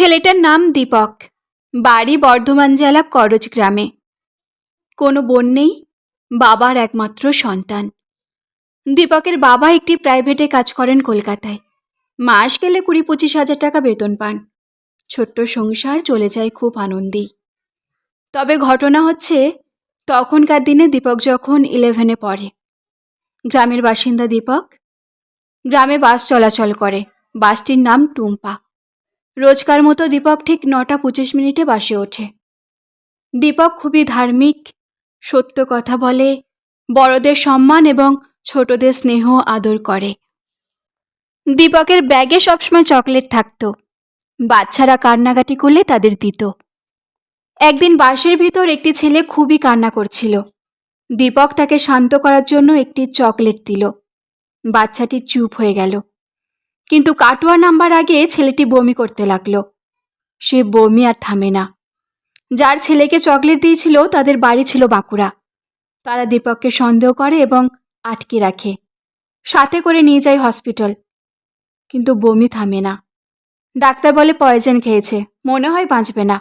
ছেলেটার নাম দীপক। বাড়ি বর্ধমান জেলা করজ গ্রামে। কোনো বোন নেই, বাবার একমাত্র সন্তান। দীপকের বাবা একটি প্রাইভেটে কাজ করেন কলকাতায়। মাস গেলে কুড়ি পঁচিশ হাজার টাকা বেতন পান। ছোট্ট সংসার, চলে যায় খুব আনন্দেই। তবে ঘটনা হচ্ছে, তখনকার দিনে দীপক যখন ইলেভেনে পড়ে। গ্রামের বাসিন্দা দীপক। গ্রামে বাস চলাচল করে। বাসটির নাম টুম্পা। রোজকার মতো দীপক ঠিক নটা পঁচিশ মিনিটে বাসে ওঠে। দীপক খুবই ধার্মিক, সত্য কথা বলে, বড়দের সম্মান এবং ছোটদের স্নেহ আদর করে। দীপকের ব্যাগে সবসময় চকলেট থাকতো, বাচ্চারা কান্নাকাটি করলে তাদের দিত। একদিন বাসের ভিতর একটি ছেলে খুবই কান্না করছিল। দীপক তাকে শান্ত করার জন্য একটি চকলেট দিল। বাচ্চাটি চুপ হয়ে গেল। কিন্তু কাটোয়া নাম্বার আগে ছেলেটি বমি করতে লাগল। সে বমি আর থামে না। যার ছেলেকে চকলেট দিয়েছিল, তাদের বাড়ি ছিল বাঁকুড়া। তারা দীপককে সন্দেহ করে এবং আটকে রাখে। সাথে করে নিয়ে যায় হসপিটাল। কিন্তু বমি থামে না। ডাক্তার বলে পয়জন খেয়েছে, মনে হয় বাঁচবে না।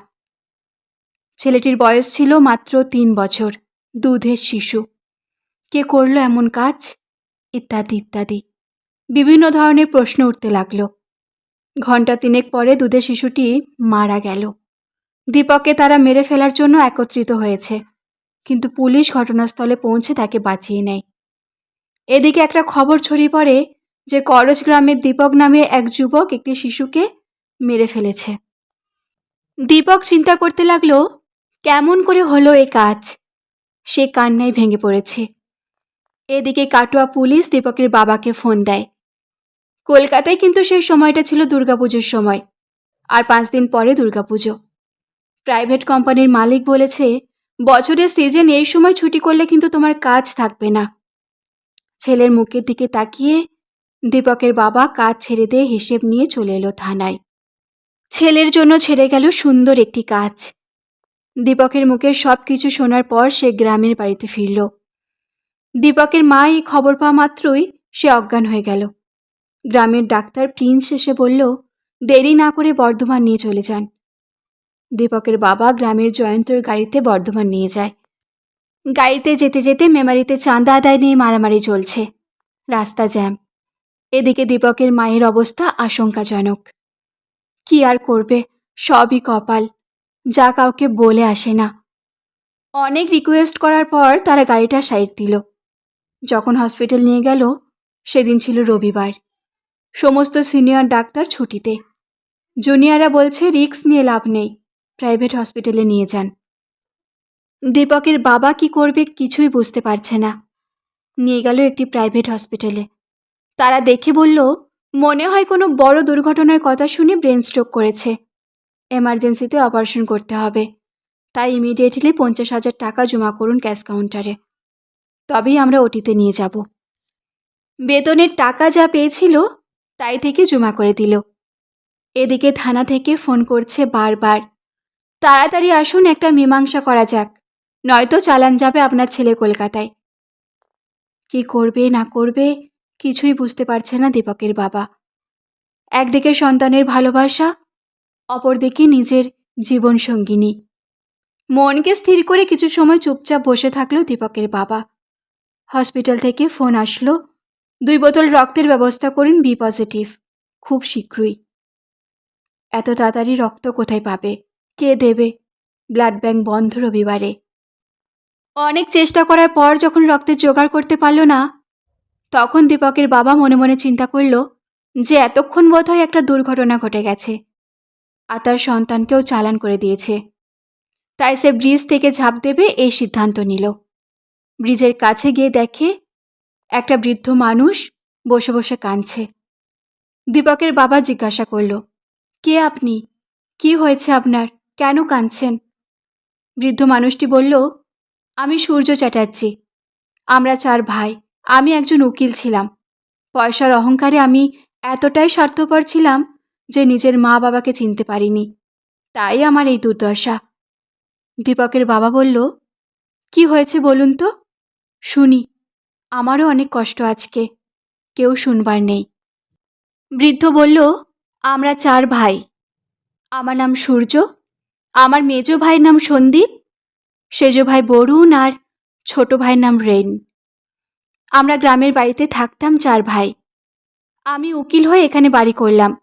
ছেলেটির বয়স ছিল মাত্র তিন বছর, দুধের শিশু। কে করল এমন কাজ? ইত্যাদি ইত্যাদি। বিভিন্ন ধরনের প্রশ্ন উঠতে লাগল। ঘণ্টা তিনেক পরে দুধের শিশুটি মারা গেল। দীপককে তারা মেরে ফেলার জন্য একত্রিত হয়েছে, কিন্তু পুলিশ ঘটনাস্থলে পৌঁছে তাকে বাঁচিয়ে নেয়। এদিকে একটা খবর ছড়িয়ে পড়ে যে করজ গ্রামের দীপক নামে এক যুবক একটি শিশুকে মেরে ফেলেছে। দীপক চিন্তা করতে লাগল, কেমন করে হলো এই কাজ? সে কান্নায় ভেঙে পড়েছে। এদিকে কাটোয়া পুলিশ দীপকের বাবাকে ফোন দেয়। কলকাতায় কিন্তু সেই সময়টা ছিল দুর্গাপুজোর সময়, আর পাঁচ দিন পরে দুর্গাপুজো। প্রাইভেট কোম্পানির মালিক বলেছে, বছরের সিজন এই সময় ছুটি করলে কিন্তু তোমার কাজ থাকবে না। ছেলের মুখের দিকে তাকিয়ে দীপকের বাবা কাজ ছেড়ে দিয়ে হিসেব নিয়ে চলে এলো থানায়। ছেলের জন্য ছেড়ে গেল সুন্দর একটি কাজ। দীপকের মুখে সব কিছু শোনার পর সে গ্রামের বাড়িতে ফিরল। দীপকের মা এই খবর পাওয়া মাত্রই সে অজ্ঞান হয়ে গেল। গ্রামের ডাক্তার প্রিন্স এসে বলল, দেরি না করে বর্ধমান নিয়ে চলে যান। দীপকের বাবা গ্রামের জয়ন্তর গাড়িতে বর্ধমান নিয়ে যায়। গাড়িতে যেতে যেতে মেমারিতে চাঁদা আদায় নিয়ে মারামারি চলছে। রাস্তা জ্যাম। এদিকে দীপকের মায়ের অবস্থা আশঙ্কাজনক। কি আর করবে? সবই কপাল। যা কাউকে বলে আসে না। অনেক রিকোয়েস্ট করার পর তারা গাড়িটা সাইড দিল। যখন হসপিটাল নিয়ে গেল, সেদিন ছিল রবিবার। সমস্ত সিনিয়র ডাক্তার ছুটিতে। জুনিয়ররা বলছে রিস্ক নিয়ে লাভ নেই। প্রাইভেট হসপিটালে নিয়ে যান। দীপকের বাবা কি করবে কিছুই বুঝতে পারছে না। নিয়ে গেল একটি প্রাইভেট হসপিটালে। তারা দেখে বলল, মনে হয় কোনো বড় দুর্ঘটনার কথা শুনে ব্রেন স্ট্রোক করেছে। এমার্জেন্সিতে অপারেশন করতে হবে। তাই ইমিডিয়েটলি পঞ্চাশ হাজার টাকা জমা করুন ক্যাশ কাউন্টারে। তবেই আমরা ওটিতে নিয়ে যাব। বেতনের টাকা যা পেয়েছিল তাই থেকে জমা করে দিল। এদিকে থানা থেকে ফোন করছে বারবার। তাড়াতাড়ি আসুন, একটা মীমাংসা করা যাক। নয়তো চালান যাবে আপনার ছেলে কলকাতায়। কি করবে, না করবে, কিছুই বুঝতে পারছে না দীপকের বাবা। একদিকে সন্তানের ভালোবাসা, অপরদিকে নিজের জীবনসঙ্গিনী মনকে স্থির করে কিছু সময় চুপচাপ বসে থাকল দীপকের বাবা। হসপিটাল থেকে ফোন আসলো দুই বোতল রক্তের ব্যবস্থা করুন বি পজিটিভ খুব শীঘ্রই। এত তাড়াতাড়ি রক্ত কোথায় পাবে? কে দেবে? ব্লাড ব্যাংক বন্ধ রবিবারে। অনেক চেষ্টা করার পর যখন রক্তের জোগাড় করতে পারল না, তখন দীপকের বাবা মনে মনে চিন্তা করল যে এতক্ষণ বোধহয় একটা দুর্ঘটনা ঘটে গেছে আর তার সন্তানকেও চালান করে দিয়েছে। তাই সে ব্রিজ থেকে ঝাঁপ দেবে এই সিদ্ধান্ত নিল। ব্রিজের কাছে গিয়ে দেখে একটা বৃদ্ধ মানুষ বসে বসে কাঁদছে। দীপকের বাবা জিজ্ঞাসা করল, কে আপনি? কি হয়েছে আপনার? কেন কাঁদছেন? বৃদ্ধ মানুষটি বলল, আমি সূর্য চ্যাটার্জি। আমরা চার ভাই। আমি একজন উকিল ছিলাম। পয়সার অহংকারে আমি এতটাই স্বার্থপর ছিলাম যে নিজের মা বাবাকে চিনতে পারিনি। তাই আমার এই দুর্দশা। দীপকের বাবা বলল, কি হয়েছে বলুন তো? শুনি। আমারও অনেক কষ্ট আজকে। কেউ শুনবার নেই। বৃদ্ধ বলল, আমরা চার ভাই। আমার নাম সূর্য, আমার মেজো ভাইয়ের নাম সন্দীপ, সেজো ভাই বরুণ আর ছোট ভাইয়ের নাম রেন। আমরা গ্রামের বাড়িতে থাকতাম চার ভাই। আমি উকিল হয়ে এখানে বাড়ি করলাম।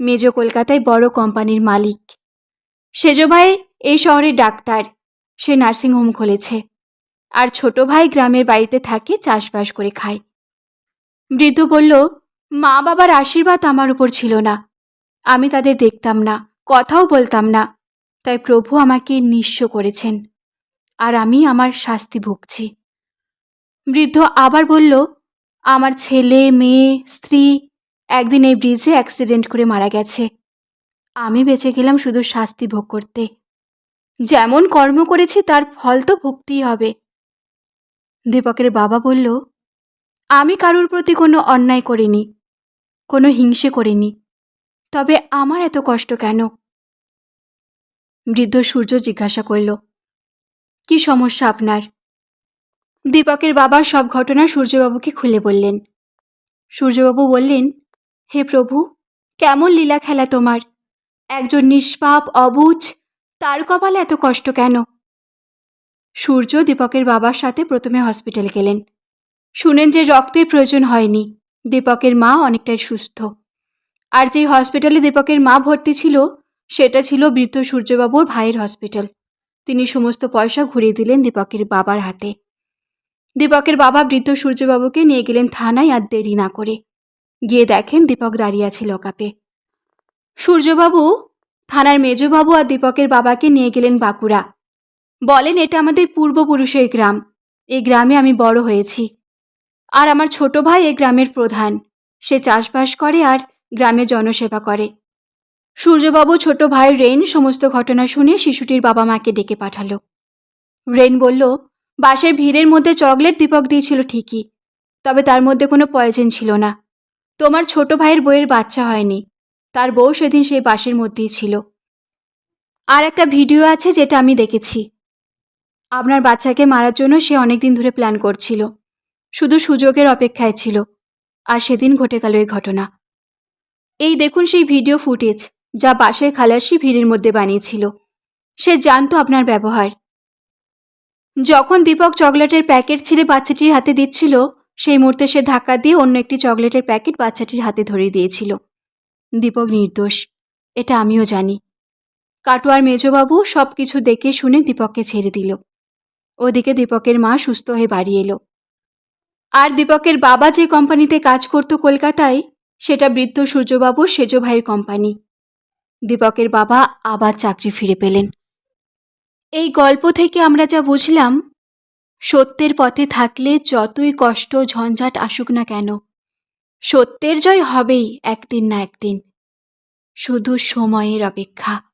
মেজো কলকাতায় বড় কোম্পানির মালিক। সেজো ভাই এই শহরের ডাক্তার। সে নার্সিংহোম খুলেছে। আর ছোট ভাই গ্রামের বাড়িতে থাকে, চাষবাস করে খায়। বৃদ্ধ বলল, মা বাবার আশীর্বাদ আমার উপর ছিল না। আমি তাদের দেখতাম না, কথাও বলতাম না। তাই প্রভু আমাকে নিঃস্ব করেছেন আর আমি আমার শাস্তি ভুগছি। বৃদ্ধ আবার বলল, আমার ছেলে, মেয়ে, স্ত্রী একদিন এই ব্রিজে অ্যাক্সিডেন্ট করে মারা গেছে। আমি বেঁচে গেলাম শুধু শাস্তি ভোগ করতে। যেমন কর্ম করেছি, তার ফল তো ভুগতেই হবে। দীপকের বাবা বলল, আমি কারোর প্রতি কোনো অন্যায় করিনি, কোনো হিংসে করিনি। তবে আমার এত কষ্ট কেন? বৃদ্ধ সূর্য জিজ্ঞাসা করল, কি সমস্যা আপনার? দীপকের বাবা সব ঘটনা সূর্যবাবুকে খুলে বললেন। সূর্যবাবু বললেন, হে প্রভু, কেমন লীলা খেলা তোমার? একজন নিষ্পাপ অবুজ তার কপালে এত কষ্ট কেন? সূর্য দীপকের বাবার সাথে প্রথমে হসপিটালে গেলেন। শুনেন যে রক্তের প্রয়োজন হয়নি। দীপকের মা অনেকটাই সুস্থ। আর যেই হসপিটালে দীপকের মা ভর্তি ছিল, সেটা ছিল বৃদ্ধ সূর্যবাবুর ভাইয়ের হসপিটাল তিনি সমস্ত পয়সা ঘুরিয়ে দিলেন দীপকের বাবার হাতে। দীপকের বাবা বৃদ্ধ সূর্যবাবুকে নিয়ে গেলেন থানায় আর দেরি না করে। গিয়ে দেখেন দীপক দাঁড়িয়ে আছে লকাপে। সূর্যবাবু, থানার মেজবাবু আর দীপকের বাবাকে নিয়ে গেলেন বাঁকুড়া। বলেন, এটা আমাদের পূর্বপুরুষের গ্রাম। এই গ্রামে আমি বড় হয়েছি। আর আমার ছোট ভাই এই গ্রামের প্রধান। সে চাষবাস করে আর গ্রামে জনসেবা করে। সূর্যবাবু ছোট ভাই রেন সমস্ত ঘটনা শুনে শিশুটির বাবা মাকে ডেকে পাঠালো। রেন বলল বাসের ভিড়ের মধ্যে চকলেট দীপক দিয়েছিল ঠিকই, তবে তার মধ্যে কোনো পয়জন ছিল না। তোমার ছোট ভাইয়ের বইয়ের বাচ্চা হয়নি। তার বউ সেদিন সেই বাসের মধ্যেই ছিল। আর একটা ভিডিও আছে যেটা আমি দেখেছি। আপনার বাচ্চাকে মারার জন্য সে অনেকদিন ধরে প্ল্যান করছিল। শুধু সুযোগের অপেক্ষায় ছিল। আর সেদিন ঘটে গেল এই ঘটনা। এই দেখুন সেই ভিডিও ফুটেজ, যা বাসের খালাসি ভিড়ের মধ্যে বানিয়েছিল। সে জানতো আপনার ব্যবহার। যখন দীপক চকলেটের প্যাকেট ছিঁড়ে বাচ্চাটির হাতে দিচ্ছিল, সেই মুহূর্তে সে ধাক্কা দিয়ে অন্য একটি চকলেটের প্যাকেট বাচ্চাটির হাতে ধরিয়ে দিয়েছিল। দীপক নির্দোষ, এটা আমিও জানি। কাটোয়ার মেজবাবু সব কিছু দেখে শুনে দীপককে ছেড়ে দিল। ওদিকে দীপকের মা সুস্থ হয়ে বাড়ি এলো। আর দীপকের বাবা যে কোম্পানিতে কাজ করত কলকাতায়, সেটা বৃদ্ধ সূর্যবাবুর সেজ ভাইয়ের কোম্পানি। দীপকের বাবা আবার চাকরি ফিরে পেলেন। এই গল্প থেকে আমরা যা বুঝলাম, সত্যের পথে থাকলে যতই কষ্ট ঝঞ্ঝাট আসুক না কেন, সত্যের জয় হবেই একদিন না একদিন। শুধু সময়ের অপেক্ষা।